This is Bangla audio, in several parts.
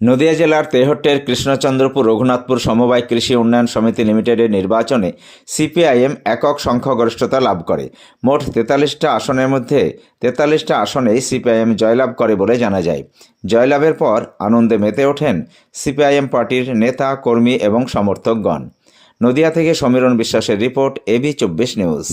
নদিয়া জেলার তেহট্টের কৃষ্ণচন্দ্রপুর রঘুনাথপুর সমবায় কৃষি উন্নয়ন সমিতি লিমিটেডের নির্বাচনে সিপিআইএম একক সংখ্যাগরিষ্ঠতা লাভ করে। মোট তেতাল্লিশটা আসনের মধ্যে তেতাল্লিশটা আসনেই সিপিআইএম জয়লাভ করে বলে জানা যায়। জয়লাভের পর আনন্দে মেতে ওঠেন সিপিআইএম পার্টির নেতা, কর্মী এবং সমর্থকগণ। নদিয়া থেকে সমীরণ বিশ্বাসের রিপোর্ট এবি চব্বিশ নিউজ।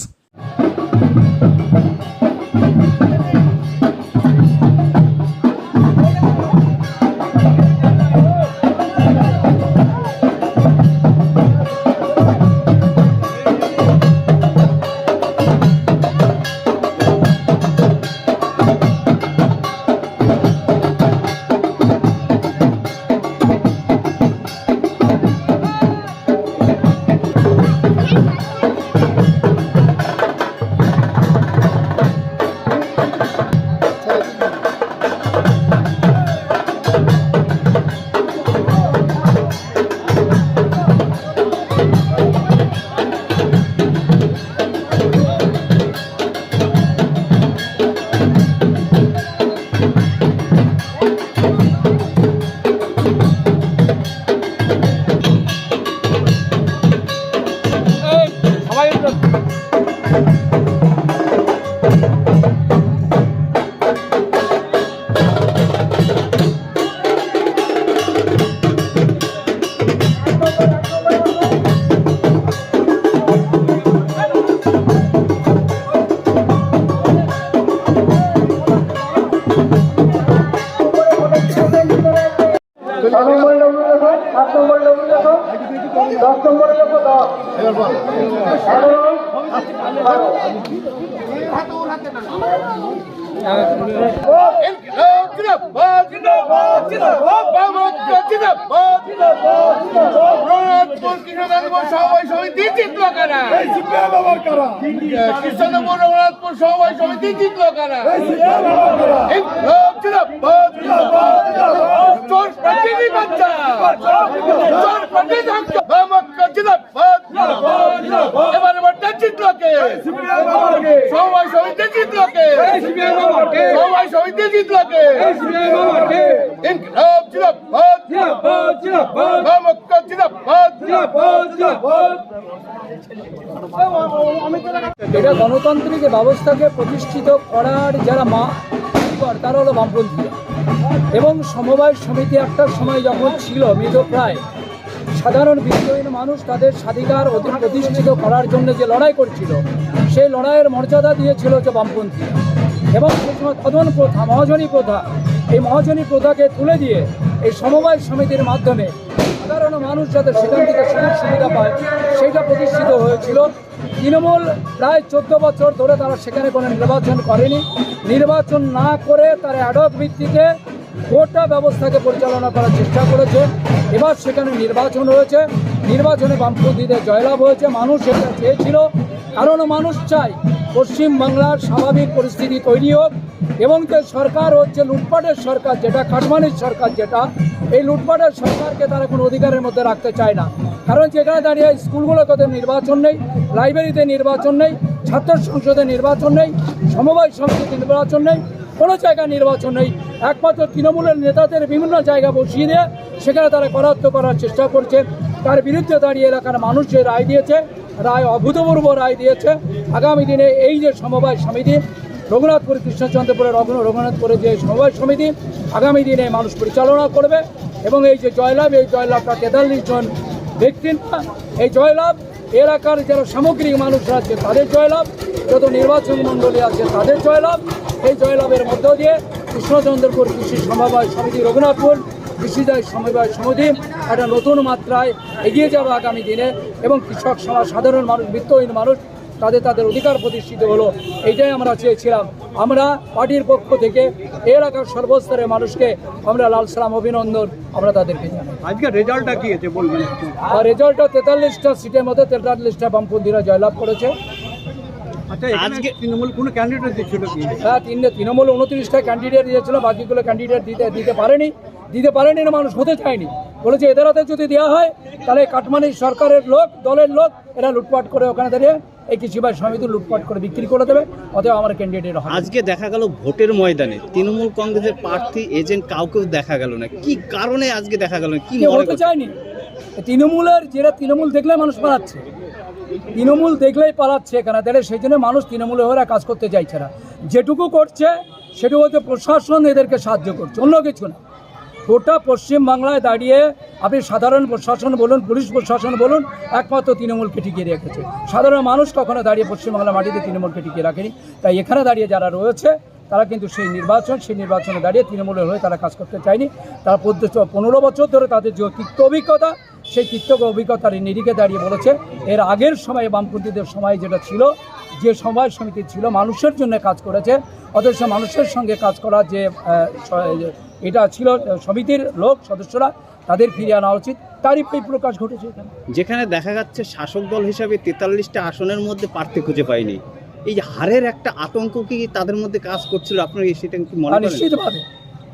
সমবায় সমিতি জিতল কারা চোর প্রতিনি বাচ্চা চোর প্রতি থাকতো এবারে বারটা জিতল কে? সমবায় সমিতি জিতল কে? সমবায় সমিতি জিতল কে? ইনকলাব জিন্দাবাদ। বামক্কা জিন্দাবাদ। এটা গণতান্ত্রিক ব্যবস্থাকে প্রতিষ্ঠিত করার যারা মা তারা হলো বামপন্থী এবং সমবায় সমিতি একটা সময় যখন ছিল মৃতপ্রায় সাধারণ বিদ্রোহীন মানুষ তাদের স্বাধিকার প্রতিষ্ঠিত করার জন্য যে লড়াই করছিল, সেই লড়াইয়ের মর্যাদা দিয়েছিল যে বামপন্থী। এবং সেই সময় প্রথা, মহাজনী প্রথা, এই মহাজনী প্রথাকে তুলে দিয়ে এই সমবায় সমিতির মাধ্যমে সাধারণ মানুষ যাতে সেখান থেকে সুযোগ সুবিধা পায় সেইটা প্রতিষ্ঠিত হয়েছিল। তৃণমূল প্রায় চোদ্দ বছর ধরে তারা সেখানে কোনো নির্বাচন করেনি। নির্বাচন না করে তারা অ্যাডক ভিত্তিতে গোটা ব্যবস্থাকে পরিচালনা করার চেষ্টা করেছে। এবার সেখানে নির্বাচন হয়েছে। নির্বাচনে বামপন্থীদের জয়লাভ হয়েছে। মানুষ এটা চেয়েছিল। কারণ মানুষ চায় পশ্চিমবাংলার স্বাভাবিক পরিস্থিতি তৈরি হোক এবং যে সরকার হচ্ছে, লুটপাটের সরকার যেটা, কাটমানির সরকার যেটা, এই লুটপাটের সরকারকে তারা কোনো অধিকারের মধ্যে রাখতে চায় না। কারণ যেখানে দাঁড়িয়ে স্কুলগুলোতে তো নির্বাচন নেই, লাইব্রেরিতে নির্বাচন নেই, ছাত্র সংসদে নির্বাচন নেই, সমবায় সমিতিতে নির্বাচন নেই, কোনো জায়গায় নির্বাচন নেই। একমাত্র তৃণমূলের নেতাদের বিভিন্ন জায়গা বসিয়ে দিয়ে সেখানে তারা করাত্ম করার চেষ্টা করছে। তার বিরুদ্ধে দাঁড়িয়ে এলাকার মানুষ যে রায় দিয়েছে, রায় অভূতপূর্ব রায় দিয়েছে। আগামী দিনে এই যে সমবায় সমিতি, রঘুনাথপুর কৃষ্ণচন্দ্রপুরের রঘু রঘুনাথপুরের যে সমবায় সমিতি, আগামী দিনে মানুষ পরিচালনা করবে এবং এই যে জয়লাভ, এই জয়লাভটা তেতাল্লিশ জন ব্যক্তির এই জয়লাভ, এলাকার যারা সামগ্রিক মানুষরা আছে তাদের জয়লাভ, যত নির্বাচন মণ্ডলী আছে তাদের জয়লাভ, এই জয়লাভের মধ্য দিয়ে কৃষ্ণচন্দ্রপুর কৃষি সমবায় সমিতি রঘুনাথপুর কৃষিদায় সমবায় সমিতি একটা নতুন মাত্রায় এগিয়ে যাবে আগামী দিনে এবং কৃষক সমাজ সাধারণ মানুষ বিত্তহীন মানুষ তাদের তাদের অধিকার প্রতিষ্ঠিত হলো। এইটাই আমরা চেয়েছিলাম। আমরা পার্টির পক্ষ থেকে এলাকার সর্বস্তরের মানুষকে আমরা লাল সালাম অভিনন্দন আমরা তাদেরকে জানাই। আজকে রেজাল্টটা কি আছে বলবেন আর রেজাল্টটা তেতাল্লিশটা সিটের মধ্যে তেতাল্লিশটা বামপন্থীরা জয়লাভ করেছে। আজকে তৃণমূল কোনো ক্যান্ডিডেট দিচ্ছিল কি? হ্যাঁ তিন তৃণমূল উনত্রিশটা ক্যান্ডিডেট দিয়েছিল বাকিগুলো ক্যান্ডিডেট দিতে দিতে পারেনি। দিতে পারেনি না মানুষ হতে চায়নি। বলেছে এদের হাতে যদি দেওয়া হয় তাহলে কাটমানি সরকারের লোক দলের লোক এরা লুটপাট করে ওখানে দাঁড়িয়ে এই কৃষিবাই সমিতি লুটপাট করে বিক্রি করে দেবে। অতএব আমার ক্যান্ডিডেট আজকে দেখা গেল ভোটের ময়দানে তৃণমূল কংগ্রেসের প্রার্থী এজেন্ট কাউকেও দেখা গেল না। কি কারণে আজকে দেখা গেল না? কি মনে হতে চায়নি। তৃণমূলের যেটা তৃণমূল দেখলে মানুষ পালাচ্ছে। তৃণমূল দেখলেই পালাচ্ছে এখানে তাহলে সেই জন্য মানুষ তৃণমূলের হয়ে কাজ করতে চাইছে না। যেটুকু করছে, সেটুকু হচ্ছে প্রশাসন এদেরকে সাহায্য করছে, অন্য কিছু না। গোটা পশ্চিমবাংলায় দাঁড়িয়ে আপনি সাধারণ প্রশাসন বলুন, পুলিশ প্রশাসন বলুন, একমাত্র তৃণমূলকে টিকিয়ে রেখেছে। সাধারণ মানুষ কখনো দাঁড়িয়ে পশ্চিমবাংলার মাটিতে তৃণমূলকে টিকিয়ে রাখেনি। তাই এখানে দাঁড়িয়ে যারা রয়েছে, তারা কিন্তু সেই নির্বাচন, সেই নির্বাচনে দাঁড়িয়ে তৃণমূলের হয়ে তারা কাজ করতে চায়নি। তারা পনেরো বছর ধরে তাদের যে অভিজ্ঞতা সেই তিক্ত অভিজ্ঞতার নিরিখে দাঁড়িয়ে বলেছে এর আগের সময়ে বামপন্থীদের সময় যেটা ছিল যে সময় সমিতি ছিল মানুষের জন্য কাজ করেছে অথচ মানুষের সঙ্গে কাজ করা যে এটা ছিল সমিতির লোক সদস্যরা তাদের ফিরিয়ে আনা উচিত তারই এই প্রকাশ ঘটেছে এখানে। যেখানে দেখা যাচ্ছে শাসক দল হিসাবে তেতাল্লিশটা আসনের মধ্যে প্রার্থী খুঁজে পায়নি। এই যে হারের একটা আতঙ্ক কি তাদের মধ্যে কাজ করছিল? আপনার সেটা কি মনে করেন? নিশ্চিতভাবে।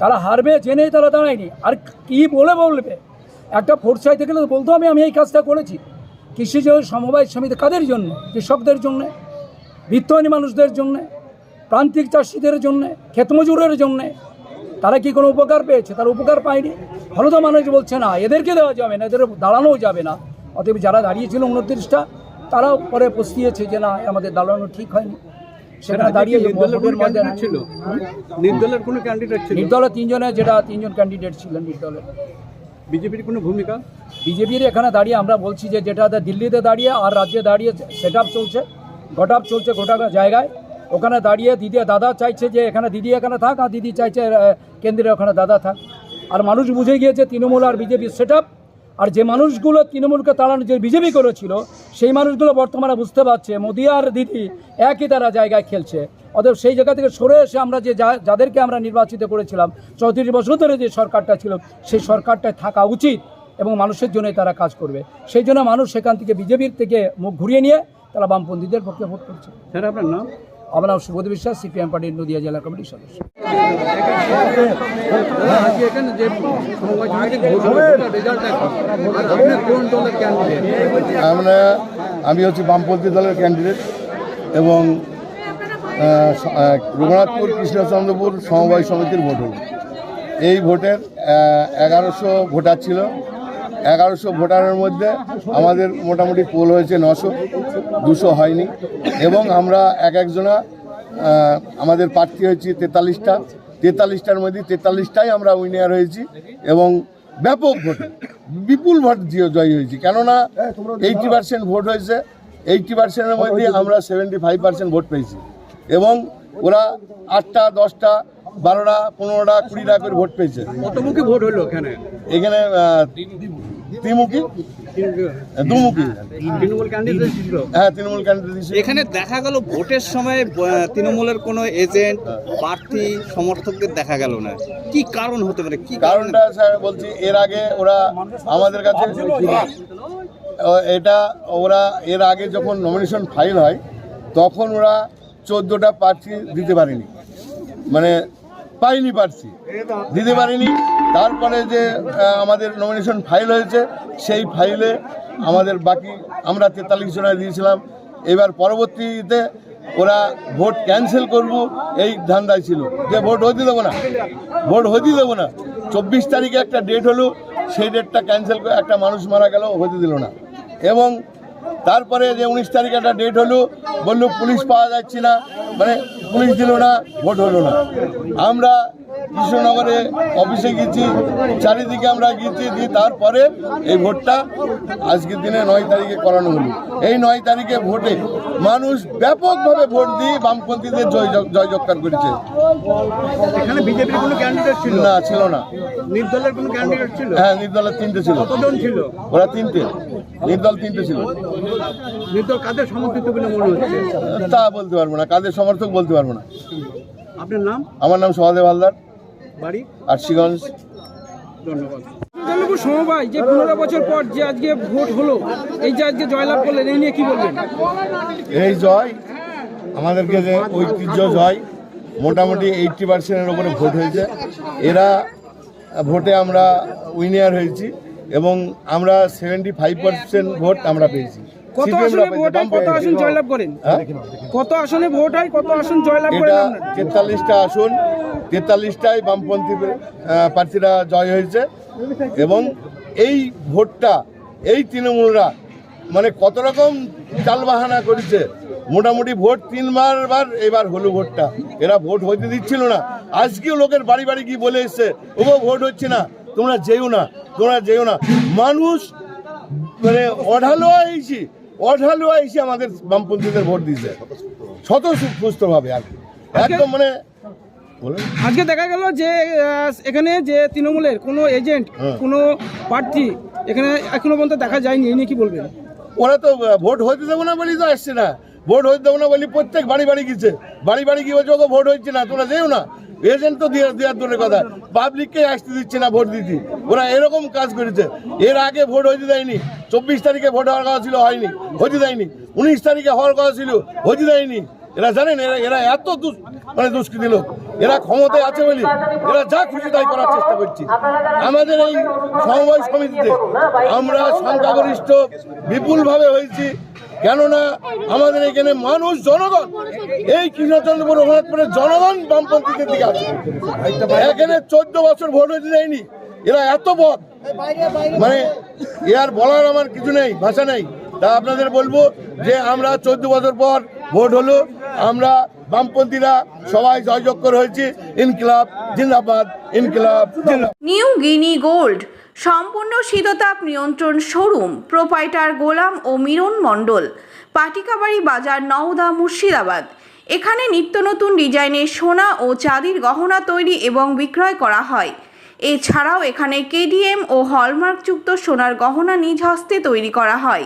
তারা হারবে জেনেই তারা দাঁড়ায়নি। আর কি বলে বলবে? একটা চাইতে গেলে তো বলতো আমি আমি এই কাজটা করেছি। কৃষিজ সমবায় সমিতি কাদের জন্য? কৃষকদের জন্য বিত্তহীন মানুষদের জন্য প্রান্তিক চাষিদের জন্য ক্ষেতমজুরের জন্য তারা কি কোনো উপকার পেয়েছে? তারা উপকার পায়নি। ফলে তো মানুষ বলছে না এদেরকে দেওয়া যাবে না এদের দাঁড়ানোও যাবে না। অতএব যারা দাঁড়িয়েছিল উনত্রিশটা তারাও পরে পস্তিয়েছে যে না আমাদের দাঁড়ানো ঠিক হয়নি। সেখানে দাঁড়িয়ে ছিল? নির্দলের কোনো ক্যান্ডিডেট ছিল? নির্দলের তিনজনে যেটা তিনজন ক্যান্ডিডেট ছিলেন নির্দলের। বিজেপির কোনো ভূমিকা? বিজেপির এখানে দাঁড়িয়ে আমরা বলছি যে যেটা দিল্লিতে দাঁড়িয়ে আর রাজ্যে দাঁড়িয়ে সেট চলছে গট চলছে গোটা জায়গায়। ওখানে দাঁড়িয়ে দিদি দাদা চাইছে যে এখানে দিদি এখানে থাক আর দিদি চাইছে কেন্দ্রে ওখানে দাদা থাক। আর মানুষ বুঝে গিয়েছে তৃণমূল আর বিজেপির সেট আর যে মানুষগুলো তৃণমূলকে তাড়ানো যে বিজেপি করেছিল, সেই মানুষগুলো বর্তমানে বুঝতে পারছে মোদি আর দিদি একই তারা জায়গায় খেলছে। অতএব সেই জায়গা থেকে সরে এসে আমরা যে যা- যাদেরকে আমরা নির্বাচিত করেছিলাম, চৌত্রিশ বছর ধরে যে সরকারটা ছিল, সেই সরকারটায় থাকা উচিত এবং মানুষের জন্যই তারা কাজ করবে। সেই জন্য মানুষ সেখান থেকে বিজেপির থেকে মুখ ঘুরিয়ে নিয়ে তারা বামপন্থীদের পক্ষে ভোট করছে। স্যার, আপনার নাম? আমার সুবোধ বিশ্বাস, সিপিএম পার্টির নদিয়া জেলা কমিটির সদস্য। আমরা, আমি হচ্ছি বামপন্থী দলের ক্যান্ডিডেট এবং রঘুনাথপুর, কৃষ্ণচন্দ্রপুর সমবায় সমিতির ভোট এই ভোটের এগারোশো ভোটার ছিল। এগারোশো ভোটারের মধ্যে আমাদের মোটামুটি পোল হয়েছে নশো দুশো হয়নি। এবং আমরা এক একজনা আমাদের প্রার্থী হয়েছি তেতাল্লিশটা। তেতাল্লিশটার মধ্যে তেতাল্লিশটাই আমরা উইনার হয়েছি এবং ব্যাপক ভোটে বিপুল ভোট জয়ী হয়েছি। কেননা এইটি পার্সেন্ট ভোট হয়েছে এইটি পার্সেন্টের মধ্যে আমরা সেভেন্টি ফাইভ পার্সেন্ট ভোট পেয়েছি। এবং ওরা আটটা দশটা বারোটা পনেরোটা কুড়িটা করে ভোট পেয়েছে। ভোট হলো এখানে? ত্রিমুখী দুমুখী হ্যাঁ তৃণমূল ক্যান্ডিডেট এখানে দেখা গেল ভোটের সময় তৃণমূলের কোনো এজেন্ট প্রার্থী সমর্থকদের দেখা গেল না। কি কারণ হতে পারে? কি কারণটা স্যার বলছি এর আগে ওরা আমাদের কাছে এটা ওরা এর আগে যখন নমিনেশন ফাইল হয় তখন ওরা চোদ্দোটা প্রার্থী দিতে পারেনি। মানে পাইনি পারছি। দিতে পারিনি। তারপরে যে আমাদের নমিনেশন ফাইল হয়েছে, সেই ফাইলে আমাদের বাকি আমরা তেতাল্লিশ জনায় দিয়েছিলাম। এবার পরবর্তীতে ওরা ভোট ক্যান্সেল করব, এই ধান্দায় ছিল। যে ভোট হতে দেবো না ভোট হতে দেবো না। চব্বিশ তারিখে একটা ডেট হলো, সেই ডেটটা ক্যান্সেল করে একটা মানুষ মারা গেল, হতে দিল না। এবং তারপরে যে উনিশ তারিখে একটা ডেট হলো, বলল পুলিশ পাওয়া যাচ্ছে না। মানে পুলিশ দিল না ভোট হলো না। আমরা কৃষ্ণনগরে অফিসে গেছি চারিদিকে আমরা গিয়েছি দিয়ে তারপরে এই ভোটটা আজকের দিনে নয় তারিখে করানো হলো। এই নয় তারিখে ভোটে মানুষ ব্যাপকভাবে ভোট দিয়ে বামপন্থীদের জয় জয় জয়কার করেছে। এখানে বিজেপির কোনো ক্যান্ডিডেট ছিল? না ছিল না। নির্দলের কোনো ক্যান্ডিডেট ছিল? হ্যাঁ নির্দলের তিনটে ছিল। কতজন ছিল? ওরা তিনটে। নির্দল তিনটে ছিল। নির্দল কাদের সমর্থিত বলে মনে হচ্ছে? তা বলতে পারব না কাদের সমর্থক বলতে পারব না। আপনার নাম? আমার নাম সহদেব হালদার। বাড়ি? আরশিগঞ্জ। ধন্যবাদ। সমবায় যে পনেরো বছর পর যে আজকে ভোট হলো এই যে আজকে জয়লাভ করলেন এই নিয়ে কি বলবেন? এই জয় আমাদেরকে যে ঐতিহ্য জয় মোটামুটি এইটটি পার্সেন্টের ওপরে ভোট হয়েছে। এরা ভোটে আমরা উইনিয়ার হয়েছি। এবং আমরা সেভেন্টি ফাইভ পার্সেন্ট ভোট আমরা পেয়েছি। কত আসনে ভোট হয় কত আসন জয়লাভ করেন? কত আসনে ভোট হয় কত আসন জয়লাভ করেন তেতাল্লিশটা আসন তেতাল্লিশটাই বামপন্থী প্রার্থীরা জয় হয়েছে। এবং এই ভোটটা এই তৃণমূলরা মানে কত রকম চালবাহানা করেছে। মোটামুটি ভোট তিনবার বার এবার হলো ভোটটা। এরা ভোট হইতে দিচ্ছিল না। আজকেও লোকের বাড়ি বাড়ি গিয়ে বলে এসছে ওগো ভোট হচ্ছে না। তোমরা যেও না তোমরা যেও না। মানুষ মানে অঢালো আইসি অঢালো আইসি আমাদের বামপন্থীদের ভোট দিছে শত সুস্থভাবে আর একদম মানে আজকে দেখা গেল যে এখানে যে তৃণমূলের কোনো এজেন্ট হ্যাঁ। কোনো প্রার্থী এখানে এখনও পর্যন্ত দেখা যায়নি এই নিয়ে কি বলবেন? ওরা তো ভোট হইতে দেবো না বলি তো আসছে না। ভোট হইতে দেবো না বলি প্রত্যেক বাড়ি বাড়ি গেছে বাড়ি বাড়ি গিয়ে ভোট হচ্ছে না তোমরা যেও না। এজেন্ট তো দেওয়ার দূরের কথা। পাবলিককে আসতে দিচ্ছে না ভোট দিতে। ওরা এরকম কাজ করেছে। এর আগে ভোট হইতে দেয়নি। চব্বিশ তারিখে ভোট হওয়ার কথা ছিল, হয়নি। হইতে দেয়নি। উনিশ তারিখে হওয়ার কথা ছিল, হইতে দেয়নি। এরা জানেন, এরা এরা এত মানে দুষ্কৃতি লোক। এরা ক্ষমতায় আছে বলি এরা যা খুশি তাই করার চেষ্টা করছে। আমাদের এই সমবায় সমিতিতে আমরা সংখ্যাগরিষ্ঠ, বিপুলভাবে হয়েছি। কেননা আমাদের এখানে মানুষ, জনগণ, এই কৃষ্ণচন্দ্রপুর রঘুনাথপুরের জনগণ বামপন্থীদের দিকে আছে। এখানে চোদ্দ বছর ভোট হতে দেয়নি। এরা এত পথ মানে আর বলার আমার কিছু নেই, ভাষা নেই। তা আপনাদের বলব যে আমরা চোদ্দ বছর পর ভোট হলো। আমরা বামপন্থীরা সবাই জয়যজ্ঞর হয়েছি। ইনকিলাব জিন্দাবাদ, ইনকিলাব নিউ গিনি গোল্ড, সম্পূর্ণ শীততাপ নিয়ন্ত্রণ শোরুম, প্রোপাইটার গোলাম ও মিরন মণ্ডল, পাটিকাবাড়ি বাজার নওদা মুর্শিদাবাদ। এখানে নিত্য নতুন ডিজাইনের সোনা ও চাঁদির গহনা তৈরি এবং বিক্রয় করা হয়। এছাড়াও এখানে কেডিএম ও হলমার্কযুক্ত সোনার গহনা নিজ হস্তে তৈরি করা হয়।